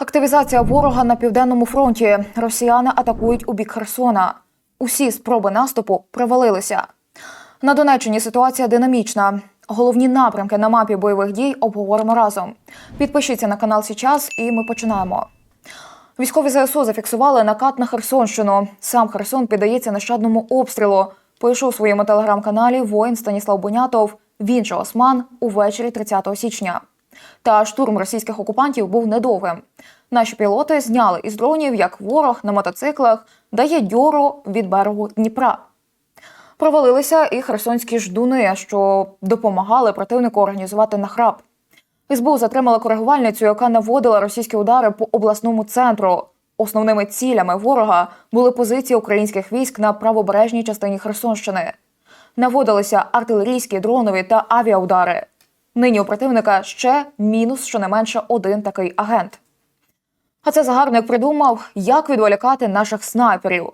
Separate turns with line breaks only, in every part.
Активізація ворога на південному фронті. Росіяни атакують у бік Херсона. Усі спроби наступу провалилися. На Донеччині ситуація динамічна. Головні напрямки на мапі бойових дій обговоримо разом. Підпишіться на канал Січас, і ми починаємо. Військові ЗСУ зафіксували накат на Херсонщину. Сам Херсон піддається нещадному обстрілу. Пише у своєму телеграм-каналі воїн Станіслав Бонятов. Він же Осман увечері 30 січня. Та штурм російських окупантів був недовгим. Наші пілоти зняли із дронів, як ворог на мотоциклах дає дьору від берегу Дніпра. Провалилися і херсонські ждуни, що допомагали противнику організувати нахрап. СБУ затримала коригувальницю, яка наводила російські удари по обласному центру. Основними цілями ворога були позиції українських військ на правобережній частині Херсонщини. Наводилися артилерійські, дронові та авіаудари. Нині у противника ще мінус щонайменше один такий агент. А це загарбник придумав, як відволікати наших снайперів.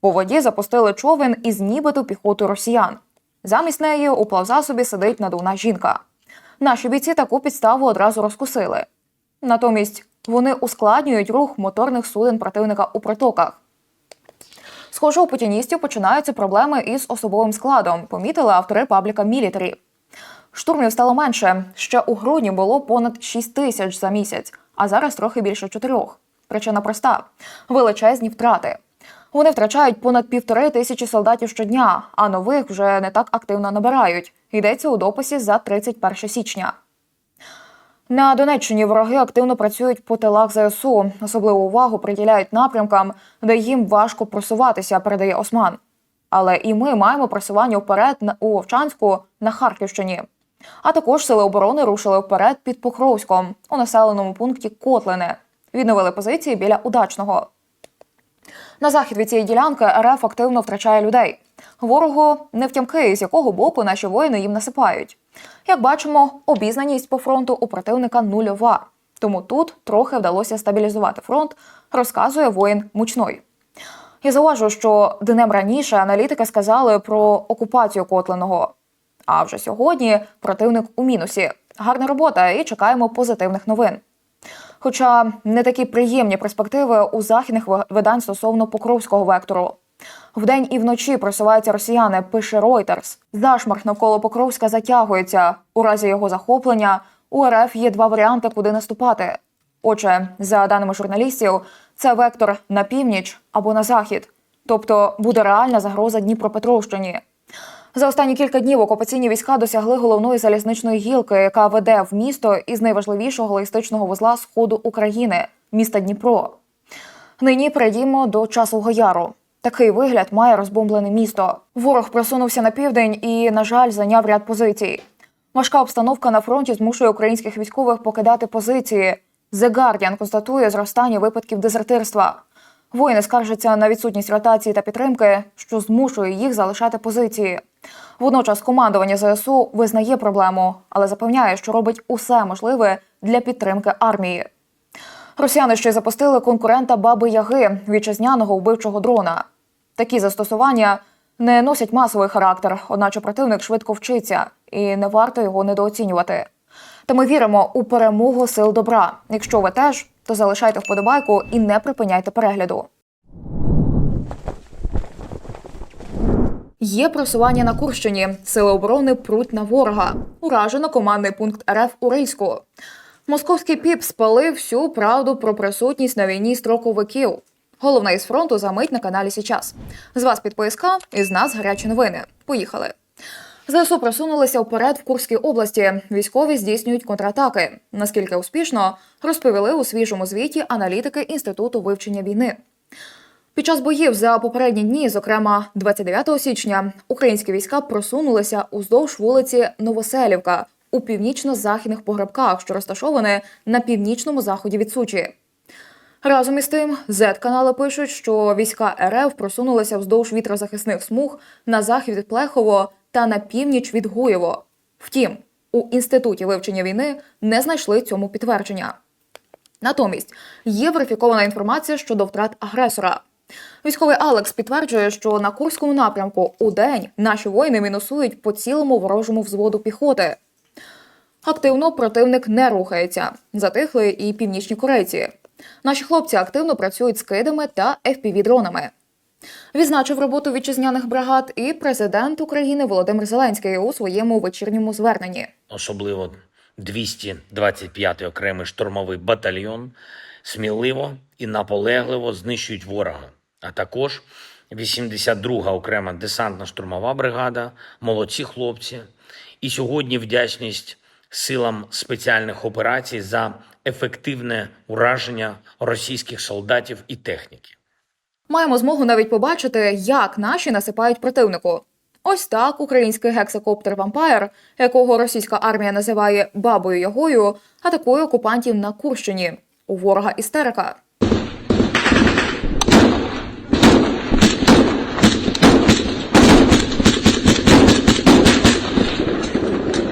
По воді запустили човен із нібито піхотою росіян. Замість неї у плавзасобі сидить надувна жінка. Наші бійці таку підставу одразу розкусили. Натомість вони ускладнюють рух моторних суден противника у притоках. Схоже, у путіністів починаються проблеми із особовим складом, помітили автори пабліка Мілітарі. Штурмів стало менше. Ще у грудні було понад 6 тисяч за місяць, а зараз трохи більше чотирьох. Причина проста: величезні втрати. Вони втрачають понад півтори тисячі солдатів щодня, а нових вже не так активно набирають. Йдеться у дописі за 31 січня. На Донеччині вороги активно працюють по тилах ЗСУ. Особливу увагу приділяють напрямкам, де їм важко просуватися, передає Осман. Але і ми маємо просування вперед у Вовчанську на Харківщині. А також сили оборони рушили вперед під Покровськом у населеному пункті Котлине. Відновили позиції біля удачного. На захід від цієї ділянки РФ активно втрачає людей. Ворогу не втямки, з якого боку наші воїни їм насипають. Як бачимо, обізнаність по фронту у противника нульова. Тому тут трохи вдалося стабілізувати фронт, розказує воїн мучной. Я зауважу, що днем раніше аналітики сказали про окупацію Котленого. А вже сьогодні противник у мінусі. Гарна робота і чекаємо позитивних новин. Хоча не такі приємні перспективи у західних видань стосовно Покровського вектору. Вдень і вночі просуваються росіяни, пише Reuters. Зашмарк навколо Покровська затягується. У разі його захоплення у РФ є два варіанти, куди наступати. Отже, за даними журналістів, це вектор на північ або на захід, тобто буде реальна загроза Дніпропетровщині. За останні кілька днів окупаційні війська досягли головної залізничної гілки, яка веде в місто із найважливішого логістичного вузла сходу України міста Дніпро. Нині перейдімо до часового яру. Такий вигляд має розбомблене місто. Ворог просунувся на південь і, на жаль, зайняв ряд позицій. Важка обстановка на фронті змушує українських військових покидати позиції. The Guardian констатує зростання випадків дезертирства. Воїни скаржаться на відсутність ротації та підтримки, що змушує їх залишати позиції. Водночас командування ЗСУ визнає проблему, але запевняє, що робить усе можливе для підтримки армії. Росіяни ще запустили конкурента Баби Яги вітчизняного вбивчого дрона. Такі застосування не носять масовий характер, одначе противник швидко вчиться, і не варто його недооцінювати. Та ми віримо у перемогу сил добра. Якщо ви теж, то залишайте вподобайку і не припиняйте перегляду. Є просування на Курщині. Сили оборони пруть на ворога. Уражено командний пункт РФ у Рильську. Московський піп спалив всю правду про присутність на війні строковиків. Головне із фронту за мить на каналі Січас. З вас підписка, із нас гарячі новини. Поїхали. ЗСУ просунулися вперед в Курській області. Військові здійснюють контратаки. Наскільки успішно розповіли у свіжому звіті аналітики Інституту вивчення війни. Під час боїв за попередні дні, зокрема 29 січня, українські війська просунулися уздовж вулиці Новоселівка у північно-західних погребках, що розташовані на північному заході від Сучі. Разом із тим, Z-канали пишуть, що війська РФ просунулися вздовж вітрозахисних смуг на захід від Плехово та на північ від Гуєво. Втім, у інституті вивчення війни не знайшли цьому підтвердження. Натомість є верифікована інформація щодо втрат агресора. Військовий Алекс підтверджує, що на Курському напрямку у день наші воїни мінусують по цілому ворожому взводу піхоти. Активно противник не рухається. Затихли і північні корейці. Наші хлопці активно працюють з кидами та FPV-дронами. Відзначив роботу вітчизняних бригад і президент України Володимир Зеленський у своєму вечірньому зверненні.
особливо 225-й окремий штурмовий батальйон, сміливо і наполегливо знищують ворога, а також 82-га окрема десантно-штурмова бригада, молодці хлопці. І сьогодні вдячність силам спеціальних операцій за ефективне ураження російських солдатів і техніки.
Маємо змогу навіть побачити, як наші насипають противнику. Ось так український гексакоптер Вампайр, якого російська армія називає бабою Ягою, атакує окупантів на Курщині. У ворога істерика.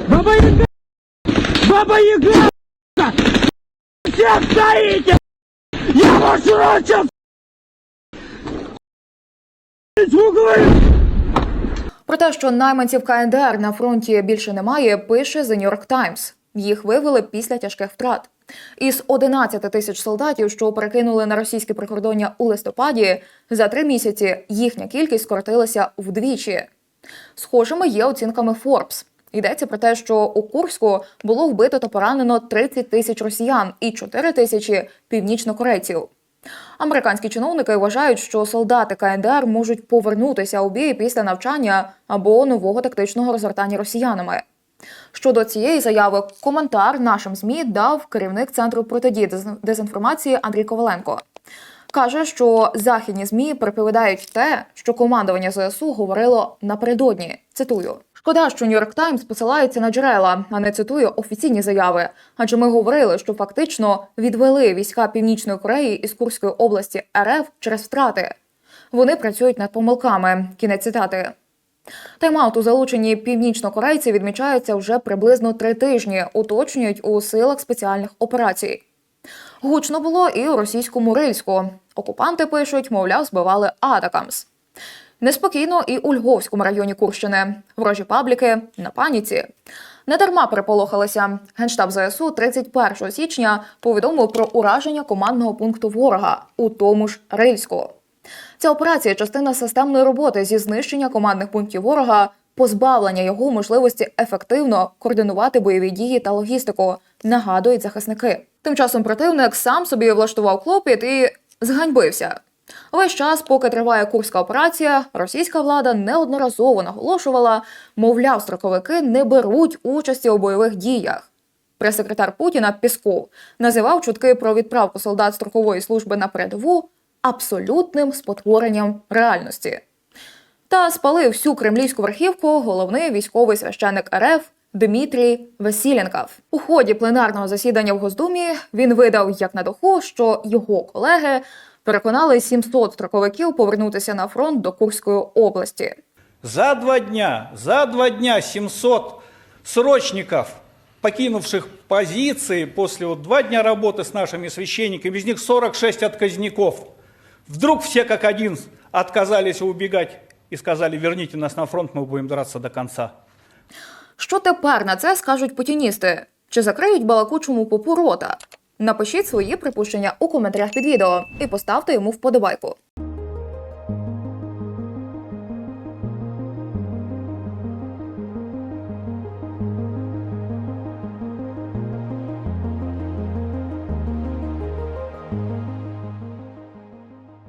Баба Яга! Баба Яга! Все стоите! Я вас рочил! в углы!
Про те, що найманців КНДР на фронті більше немає, пише The New York Times. Їх вивели після тяжких втрат. Із 11 тисяч солдатів, що перекинули на російське прикордоння у листопаді, за три місяці їхня кількість скоротилася вдвічі. Схожими є оцінками Forbes. Йдеться про те, що у Курську було вбито та поранено 30 тисяч росіян і 4 тисячі північнокорейців. Американські чиновники вважають, що солдати КНДР можуть повернутися у бій після навчання або нового тактичного розгортання росіянами. Щодо цієї заяви, коментар нашим змі дав керівник центру протидії дезінформації Андрій Коваленко. Каже, що західні змі переповідають те, що командування ЗСУ говорило напередодні. Цитую. Шкода, що Нью-Йорк Таймс посилається на джерела, а не цитує офіційні заяви. Адже ми говорили, що фактично відвели війська Північної Кореї із Курської області РФ через втрати. Вони працюють над помилками. Кінець цитати. Тайм-аут у залученні північнокорейців відмічається вже приблизно три тижні, уточнюють у силах спеціальних операцій. Гучно було і у російському Рильську. Окупанти пишуть, мовляв, збивали Атакамс. Неспокійно і у Львовському районі Курщини. Ворожі пабліки на паніці. Недарма переполохалися. Генштаб ЗСУ 31 січня повідомив про ураження командного пункту ворога у тому ж Рильську. Ця операція частина системної роботи зі знищення командних пунктів ворога, позбавлення його можливості ефективно координувати бойові дії та логістику, нагадують захисники. Тим часом противник сам собі влаштував клопіт і зганьбився. Весь час, поки триває курська операція, російська влада неодноразово наголошувала, мовляв, строковики не беруть участі у бойових діях. Прес-секретар Путіна Пісков називав чутки про відправку солдат строкової служби на передову абсолютним спотворенням реальності. Та спалив всю кремлівську верхівку головний військовий священник РФ Дмитрій Васіленков. У ході пленарного засідання в Госдумі він видав як на духу, що його колеги переконали 700 строковиків повернутися на фронт до Курської області.
За два дня, за два дня 700 срочников, покинувших позиции после вот два дня работы с нашими священниками, из них 46 отказников, вдруг все как один отказались убегать и сказали, верните нас на фронт, мы будем драться до конца.
Що тепер на це скажуть путіністи? Чи закриють балакучому попу рота? Напишіть свої припущення у коментарях під відео і поставте йому вподобайку.